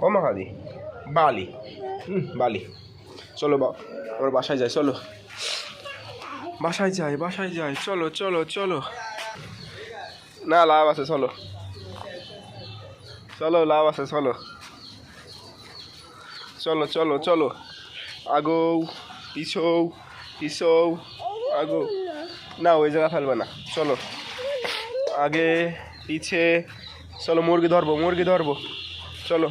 ও মাহাদি বালি। হুম, বালি। চলো বা আমার বাসায় যাই, চলো। বাসায় যাই বাসায় যাই। চলো চলো চলো। না, লাভ আছে, চলো। চলো, লাভ আছে, চলো। চলো চলো চলো। আগো, পিছৌ পিছৌ, আগো। না, ওই জায়গা ফেলবে না। চলো। আগে, পিছে। চলো, মুরগি ধরবো মুরগি ধরবো। চলো।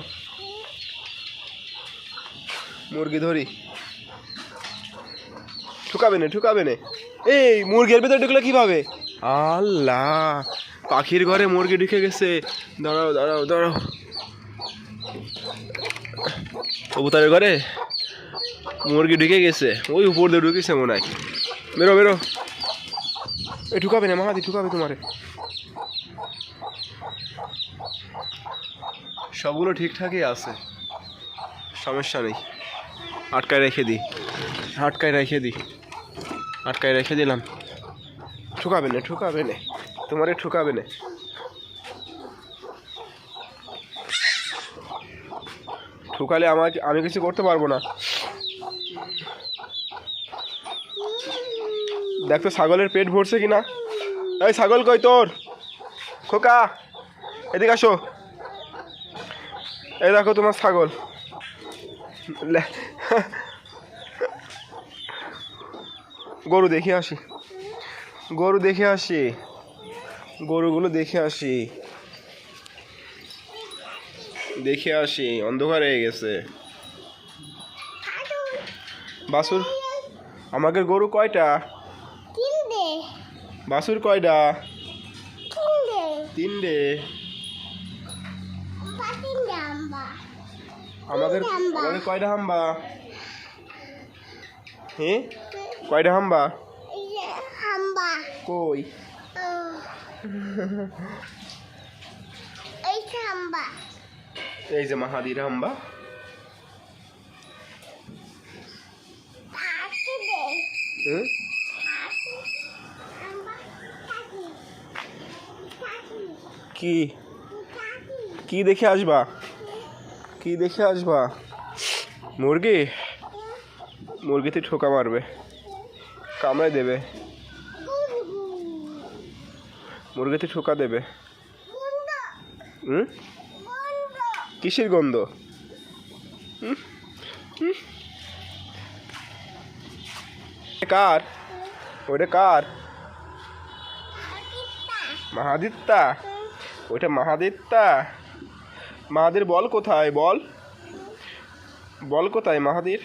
মুরগি ধরি। ঠুকাবে না ঠুকাবে না। এই, মুরগির ভিতরে ঢুকলে কীভাবে? আল্লাহ, পাখির ঘরে মুরগি ঢুকে গেছে। দাঁড়াও দাঁড়াও দাঁড়াও। কবুতরের ঘরে মুরগি ঢুকে গেছে। ওই উপর দিয়ে ঢুকেছে মনে হয়। বেরো বেরো। এ, ঠুকাবে না, মাহাদি, ঠুকাবে তোমারে। সবগুলো ঠিকঠাকই আছে। সমস্যা নেই। আটকায় রেখে দিই। আটকায় রেখে দিই। আটকায় রেখে দিলাম। ঠুকাবে না ঠুকাবে না। তোমারে ঠুকাবে না। ঠুকালে আমাকে আমি কিছু করতে পারব না। দেখ তো ছাগলের পেট ভরছে কি না এই ছাগল কই তোর? খোকা, এদিকে আসো। এই দেখো তোমার ছাগল। গরু দেখে আসি। গরু দেখে আসি। গরুগুলো দেখে আসি। দেখে আসি অন্ধকার হয়ে গেছে। বাসুর আমাদের গরু কয়টা? বাসুর কয়টা? তিনটে। আমাদের। আমাদের কয়টা হাম্বা হ্যাঁ কয়টা হাম্বা? এই যে হাম্বা। কই? এই হাম্বা। এই যে মাহাদির হাম্বা। কি? কি দেখে আসবা? কি দেখে আসবা? মুরগি? মুরগিতে ঠোকা মারবে। কামড়ায় দেবে। মুরগিতে ঠোকা দেবে। হুম? কিসের গন্ধ? কার? ওটা কার? হাকিতা মাহাদিত্তা? ওইটা মাহাদিত্তা? মাহাদির বল কোথায়? বল। বল কোথায় মাহাদির?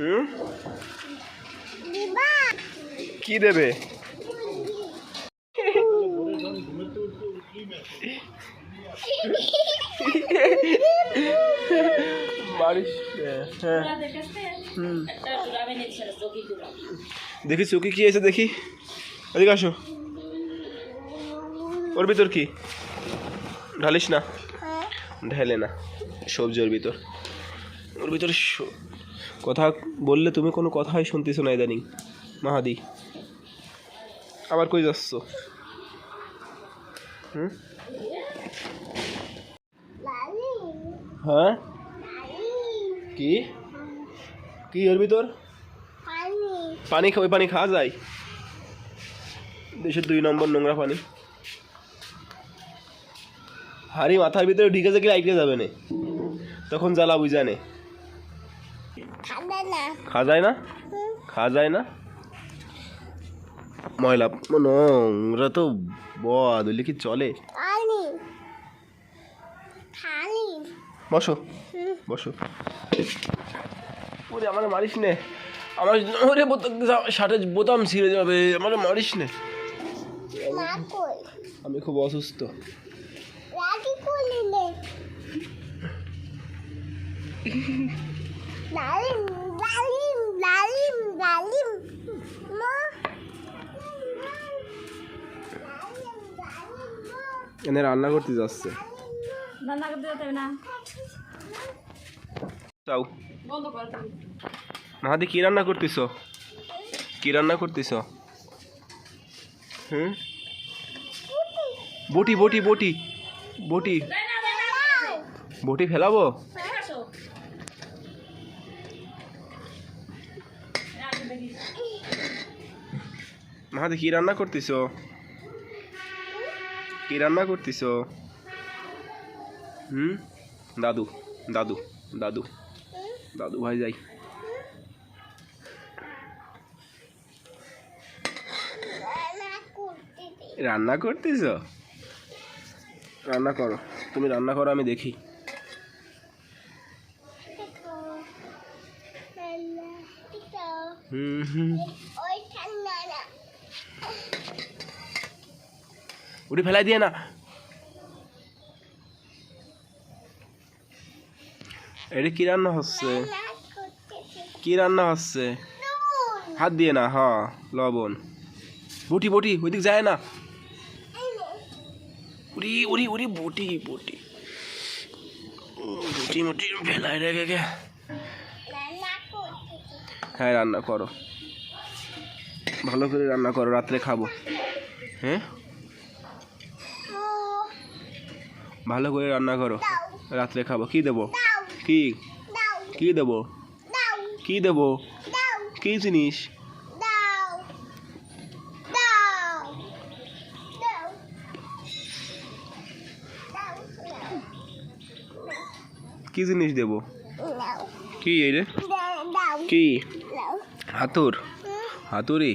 হুম? কি দেবে? হ্যাঁ। দেখি চুকি কি আছে দেখি। এদিকে আসো। ওর ভিতর কি? ঢালিস না? হ্যাঁ। ঢেলে না। সবজি ওর ভিতর। ওর ভিতরে কথা বললে তুমি কোনো কথাই শুনতেছো না ইদানিং। মাহাদি, আবার কই যাচ্ছ? হুম? হ্যাঁ? কি? কি ওর ভিতর? পানি ওই পানি খাওয়া যায়? দেশের দুই নম্বর নোংরা পানি। হাড়ি মাথার ভিতরে ঢিকে গেলে আইকে যাবে না। তখন জ্বালা বুঝানে খাওয়া যায় না খাওয়া যায় না ময়লা নোংরা তো বদ ওইলে কি চলে। বসো। বসো। ওরে আমার মারিস নে। আমার ওরে বোতাম শার্টের বোতাম ছিঁড়ে যাবে। আমার মারিস নে। আমি খুব অসুস্থ। রাগি করলি নে লালিম লালিম লালিম লালিম। মা। এনে রান্না করতে যাচ্ছে। রান্না করতে যেতে না। চাও বন্ধ কর মাহাদি কি রান্না করতেছ? কি রান্না করতেছ? হুম? বটি বটি বটি। বটি। বটি ফেলাবো? মাহাদি কি রান্না করতেছো কি রান্না করতেছো হুম দাদু দাদু দাদু দাদু ভাই যাই রান্না করতে রান্না করতেছ রান্না করো তুমি রান্না করো আমি দেখো হুম হুম ওই ঠান্ডা না উঠে ফেলাই দিয়ে না এটা কি রান্না হচ্ছে কি রান্না হচ্ছে হাত দিয়ে না হ লবণ বটি বটি ওইদিক যায় না উড়ি উড়ি উড়ি বটি বটি বটি মুটি ফেলাই রেখে গে হ্যাঁ রান্না করো ভালো করে রান্না করো রাত্রে খাব হ্যাঁ ভালো করে রান্না করো। রাত্রে খাব। কি দেবো? কি? কি দেবো? কি দেবো? কি জিনিস? কি জিনিস দেবো? কি এই রে? কি? হাতুর। হাতুড়ি?